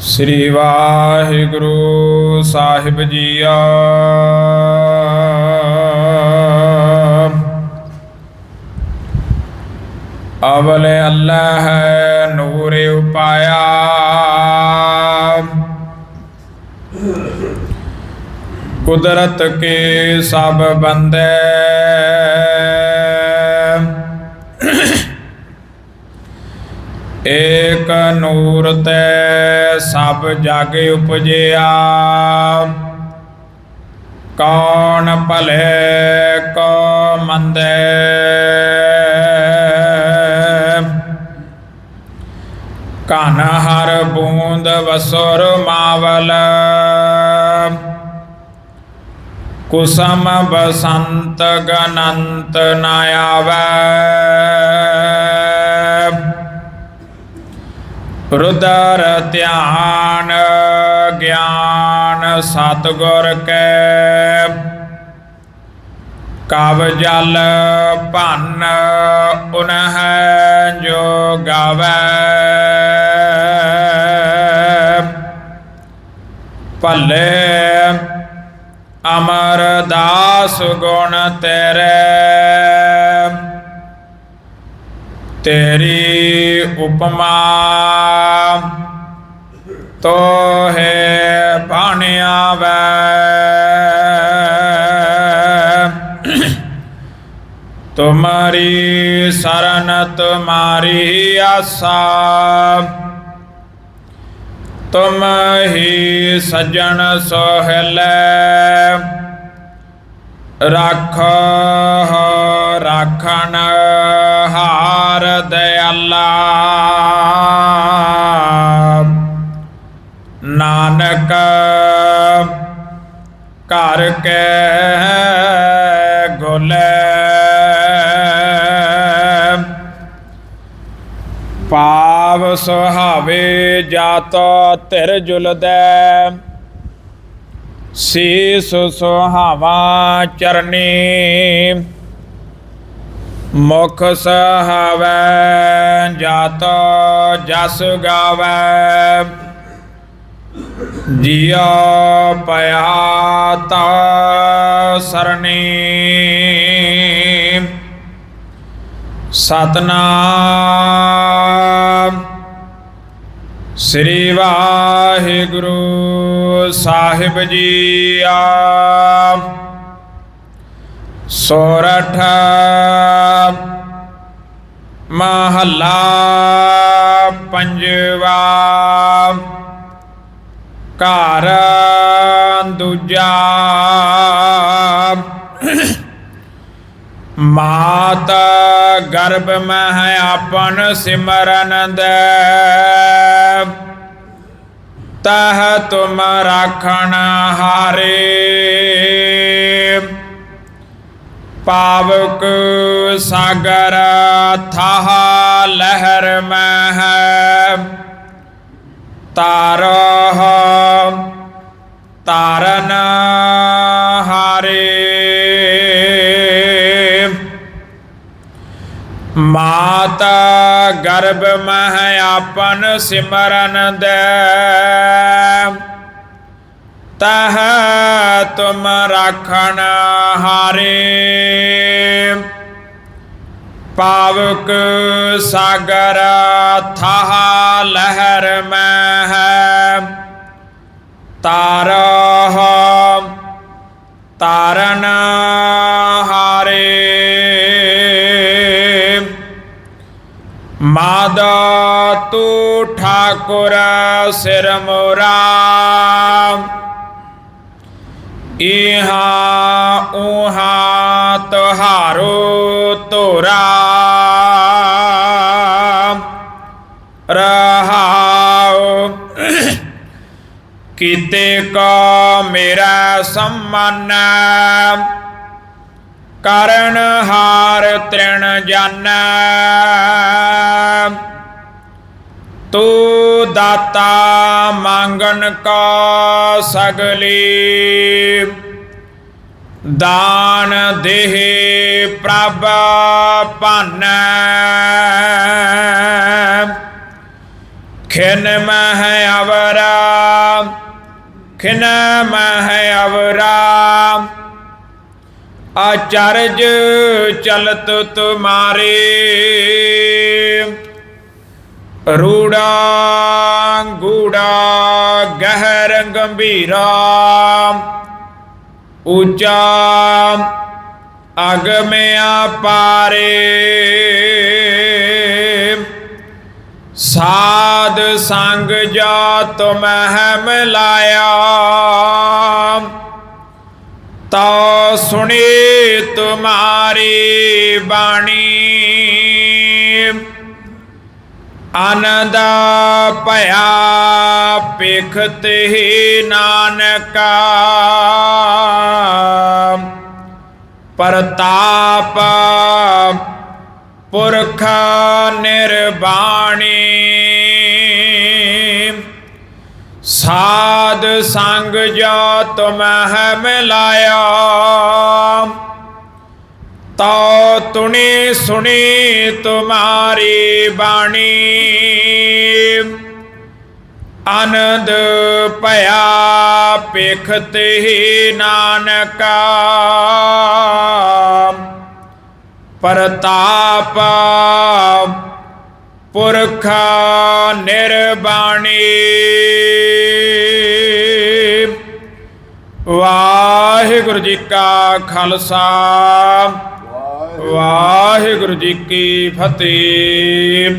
ਸ੍ਰੀ ਵਾਹਿਗੁਰੂ ਸਾਹਿਬ ਜੀਆ ਅਵਲ ਅੱਲਾਹ ਨੂਰ ਉਪਾਇਆ। ਕੁਦਰਤ ਕੇ ਸਭ ਬੰਦੇ ਏਕ ਨੂਰ ਤੇ ਸਭ ਜਗ ਉਪਜਿਆ। ਕੌਣ ਭਲੇ ਕੋ ਮੰਦੇ। ਕਨ ਹਰ ਬੂੰਦ ਵਸੁਰ ਮਾਵਲ। ਕੁਸਮ ਬਸੰਤ ਗਨੰਤ ਨ ਆਵੈ। ਰੁਦਰ ਧਿਆਨ ਗਿਆਨ ਸਤਗੁਰ ਕੈ। ਕਵ ਜਲ ਭੰਨ ਉਨਹ ਜੋ ਗਾਵੈ। ਭਲੇ ਅਮਰਦਾਸ ਗੁਣ ਤੇਰੇ। ਤੇਰੀ ਉਪਮਾ ਤੋਹੇ ਬਣ ਵੈ ਤੁਮਾਰੀ ਸਰਨ ਤੁਮਾਰੀ ਆਸਾ। ਤੁਮ ਹੀ ਸਜਣ ਸੋਹਲੇ। ਰੱਖ ਰਾਖਣ ਹਾਰ ਦਇਆਲਾ ਨਾਨਕ ਘਰ ਕੇ ਗੋਲੇ। ਪਾਵ ਸੁਹਾਵੇ ਜਾਤੋ ਧਿਰ ਜੁਲਦੈ। ਸੀਸ ਸੁਹਾਵਾ ਚਰਨੀ। ਮੁਖ ਸਹਾਵੈ, ਜਾਤੋ ਜਸ ਗਾਵੈ। ਜੀਆ ਪਿਆ ਤਾ ਸਰਣੀ। ਸਤਨਾਮ। ਸ੍ਰੀ ਵਾਹਿਗੁਰੂ ਸਾਹਿਬ ਜੀ ਆ ਸੋਰਠ ਮਹੱਲਾ ਪੰਜਵਾ। ਘਰ ਦੂਜਾ। ਮਾਤ ਗਰਭ ਮਹਿ ਆਪਨ ਸਿਮਰਨ ਦੇ। ਤਹ ਤੁਮ ਰਾਖਣ ਹਾਰੇ। ਪਾਵਕ ਸਾਗਰ ਥਾਹ ਲਹਿਰ ਮਹਿ ਤਾਰਹ ਤਾਰਨ ਹਾਰੇ। ਮਾਤਾ ਗਰਭ ਮਹ ਆਪਨ ਸਿਮਰਨ ਦੇ। ਤਹ ਤੁਮ ਰਾਖਣ ਹਾਰੇ। ਪਾਵਕ ਸਾਗਰ ਥਾਹ ਲਹਿਰ ਮੈਂ ਹੈ ਤਾਰਹ ਤਾਰਨ ਹਾਰੇ। ਮਾਦਾ ਤੂ ਠਾਕੁਰ ਸਿਰ ਮੋਰਾ। ਇਹਾ ਉਹਾ ਤੁਹਾਰੋ ਤੋਰਾ ਰਹਾਉ। ਕੀਤੇ ਕੋ ਮੇਰਾ ਸੰਮਨ ਕਰਨ ਹਾਰ ਤ੍ਰਿਣ ਜਨ। ਤੂੰ ਦਾਤਾ ਮੰਗਣ ਕੋ ਸਗਲੀ। ਦਾਨ ਦੇਹ ਪ੍ਰਭ ਭਾਨੈ। ਖਿਨ ਮਹਿ ਅਵਰਾ, ਖਿਨ ਮਹਿ ਅਵਰਾ। ਆਚਰਜ ਚਲਤ ਤੁਮਾਰੇ। ਰੂੜਾ ਗੂੜਾ ਗਹਿਰ ਗੰਭੀਰਾ ਉੱਚਾ ਅਗਮਿਆ ਪਾਰੇ। ਸਾਧ ਸੰਗ ਜਾ ਤੁਮਹਿ ਮਿਲਾਇਆ ਤਾ ਸੁਣੀ ਤੁਮਾਰੀ ਬਾਣੀ। ਆਨੰਦ ਭਇਆ ਪੇਖਤ ਹੀ ਨਾਨਕਾ। ਪ੍ਰਤਾਪ ਪੁਰਖ ਨਿਰਬਾਣੀ। ਸਾਧ ਸੰਗ ਜੋ ਤੁਮਹਿ ਮਿਲਾਇਆ। ਤੋ ਤੁਣੀ ਸੁਣੀ ਤੁਮਾਰੀ ਬਾਣੀ। ਆਨੰਦ ਭਇਆ ਪੇਖਤ ਹੀ ਨਾਨਕਾ। ਪ੍ਰਤਾਪ ਪੁਰਖ ਨਿਰਬਾਣੀ। ਵਾਹਿਗੁਰੂ ਜੀ ਕਾ ਖਾਲਸਾ। ਵਾਹਿਗੁਰੂ ਜੀ ਕੀ ਫਤਿਹ।